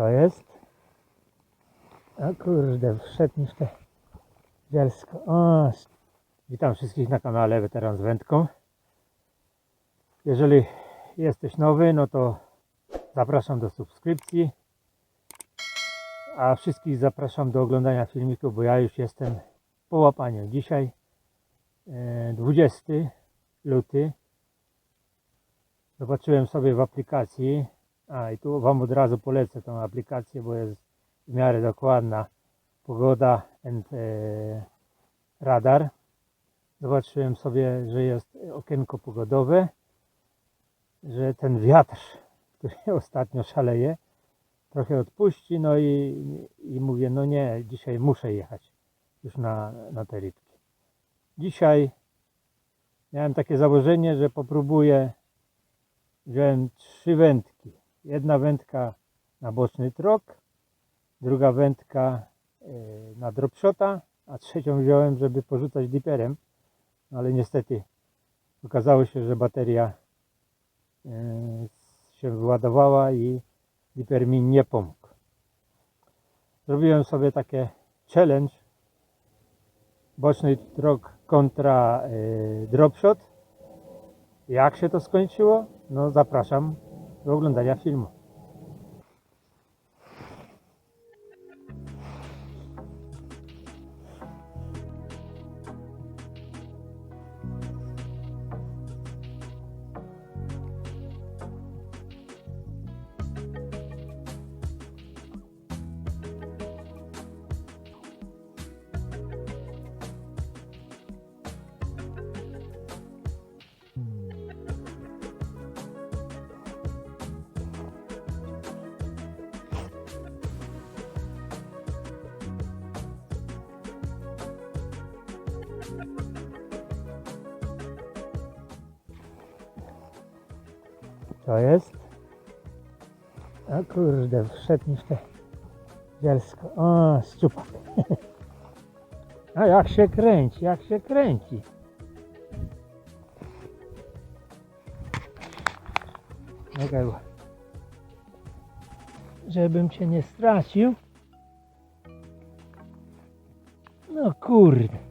Co jest? O kurde, wszedł mi w te zielsko. O, witam wszystkich na kanale Weteran z Wędką. Jeżeli jesteś nowy, no to zapraszam do subskrypcji. A wszystkich zapraszam do oglądania filmików, bo ja już jestem po łapaniu. Dzisiaj e, 20 luty. Zobaczyłem sobie w aplikacji. A i tu Wam od razu polecę tą aplikację, bo jest w miarę dokładna pogoda and e, radar. Zobaczyłem sobie, że jest okienko pogodowe, że ten wiatr, który ostatnio szaleje, trochę odpuści, no i, i mówię, no nie, dzisiaj muszę jechać już na, na te rybki. Dzisiaj miałem takie założenie, że popróbuję, wziąłem trzy wędki. Jedna wędka na boczny trok, druga wędka e, na dropshota, a trzecią wziąłem, żeby porzucać diperem, no ale niestety okazało się, że bateria e, się wyładowała i diper mi nie pomógł. Zrobiłem sobie takie challenge boczny trok kontra e, dropshot. Jak się to skończyło? No zapraszam oglądania filmu. To jest? O kurde, wszedł mi w te zielsko. O, szczupak. A jak się kręci, jak się kręci. Czekaj, żebym cię nie stracił. No kurde.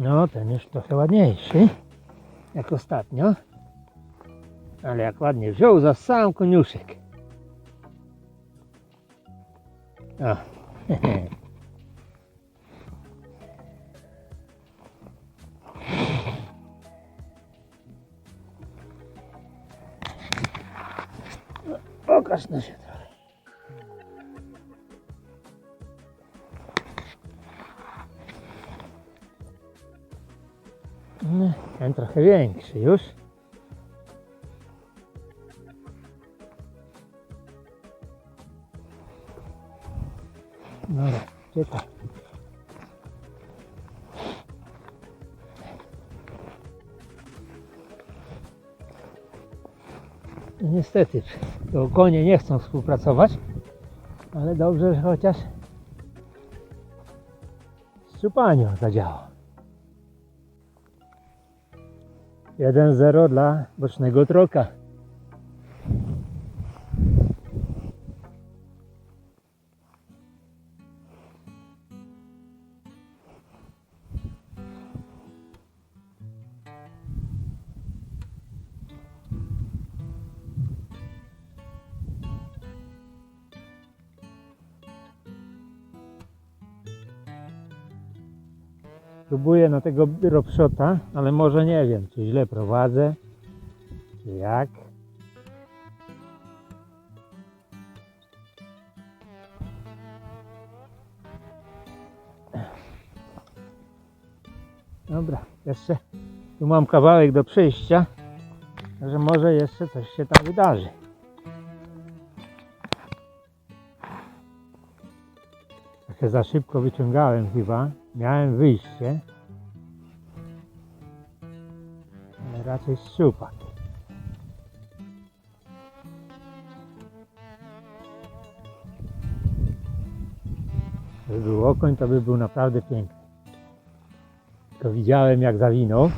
No, ten już trochę ładniejszy jak ostatnio. Ale jak ładnie wziął za sam koniuszek. O. Pokaż na się No, ten trochę większy już. Dobra. No Niestety, to konie nie chcą współpracować, ale dobrze, że chociaż szczupaniu zadziała. 1-0 dla bocznego troka. Próbuję na tego dropshota, ale może nie wiem, czy źle prowadzę, czy jak. Dobra, jeszcze tu mam kawałek do przejścia, że może jeszcze coś się tam wydarzy. Trochę za szybko wyciągałem chyba. Miałem wyjście. Ale raczej szczupak. Był okoń, to by był naprawdę piękny. Tylko widziałem jak zawinął.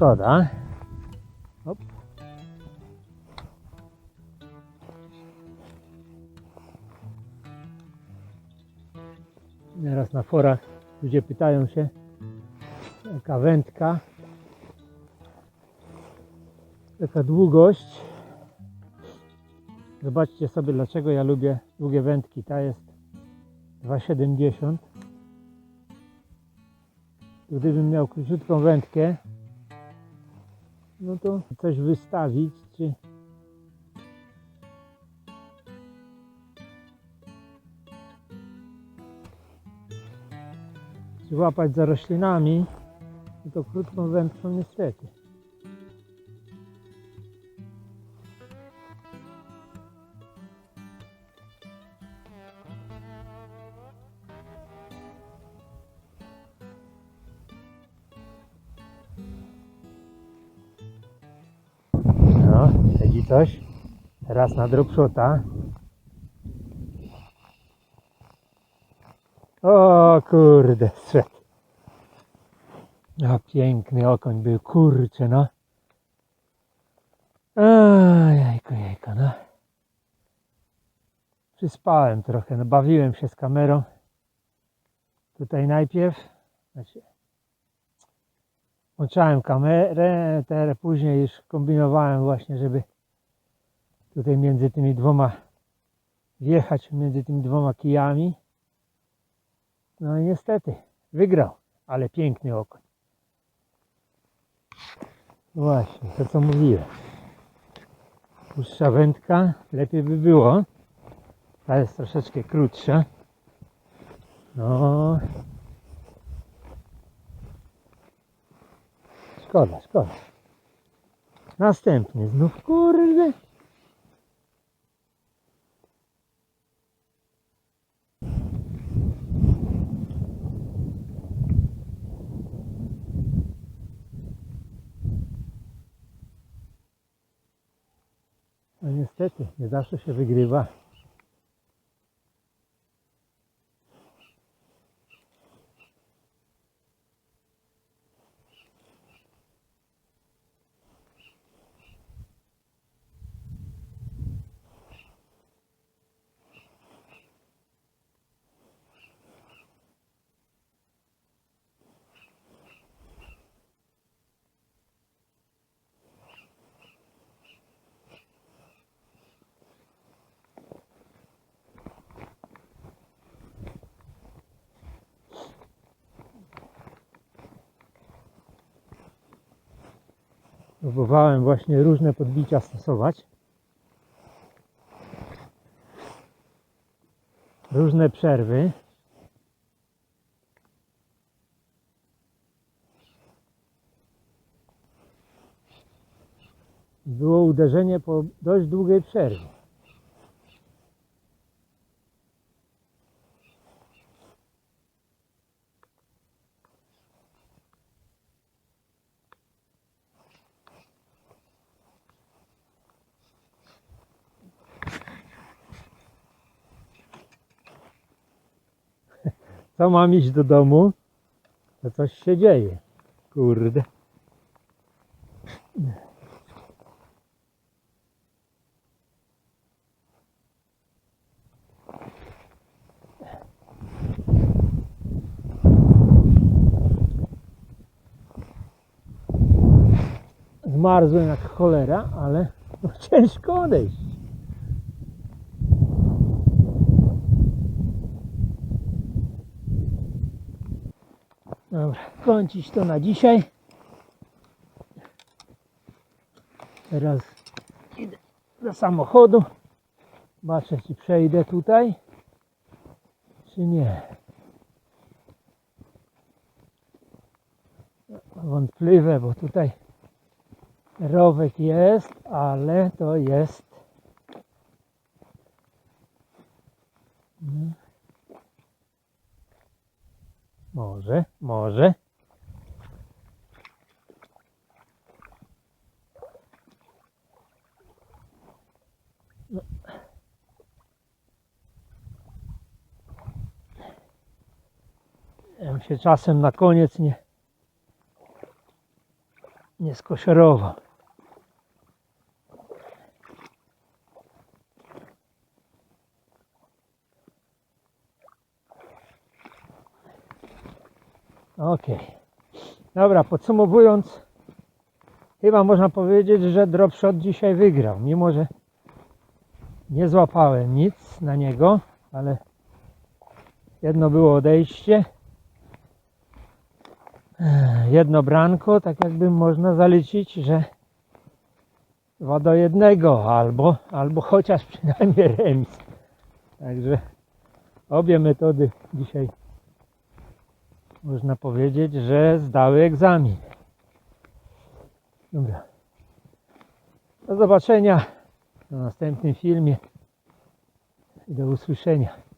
Szkoda. Hop. Nieraz na forach ludzie pytają się, jaka wędka, jaka długość. Zobaczcie sobie, dlaczego ja lubię długie wędki. Ta jest 2,70. Gdybym miał króciutką wędkę, no to coś wystawić, czy czy łapać za roślinami, to krótką wędką niestety. No, siedzi coś. Teraz na dropshota. O kurde, strzedł. A piękny okoń był, kurczę no. Ojejku, jejku, no. Przyspałem trochę, no bawiłem się z kamerą. Tutaj najpierw, znaczy, włączałem kamerę, teraz później już kombinowałem właśnie, żeby tutaj między tymi dwoma wjechać między tymi dwoma kijami. No i niestety wygrał, ale piękny okoń. Właśnie, to co mówiłem. Dłuższa wędka, lepiej by było. Ta jest troszeczkę krótsza. No. Szkoda, szkoda. Następny znów, kurde. No niestety, nie zawsze się wygrywa. Próbowałem właśnie różne podbicia stosować. Różne przerwy. Było uderzenie po dość długiej przerwie. Co mam iść do domu? To coś się dzieje. Kurde. Zmarzłem jak cholera, ale no ciężko odejść. Dobra, kończyć to na dzisiaj. Teraz idę do samochodu. Zobaczę, czy przejdę tutaj, czy nie. Wątpliwe, bo tutaj rowek jest, ale to jest. Może, może. No. Ja się czasem na koniec nie nie skoszerował. Okej. Dobra, podsumowując, chyba można powiedzieć, że Dropshot dzisiaj wygrał, mimo że nie złapałem nic na niego, ale jedno było odejście, jedno branko, tak jakby można zaliczyć, że dwa do jednego, albo, albo chociaż przynajmniej remis. Także obie metody dzisiaj można powiedzieć, że zdały egzamin. Dobra. Do zobaczenia na następnym filmie i do usłyszenia.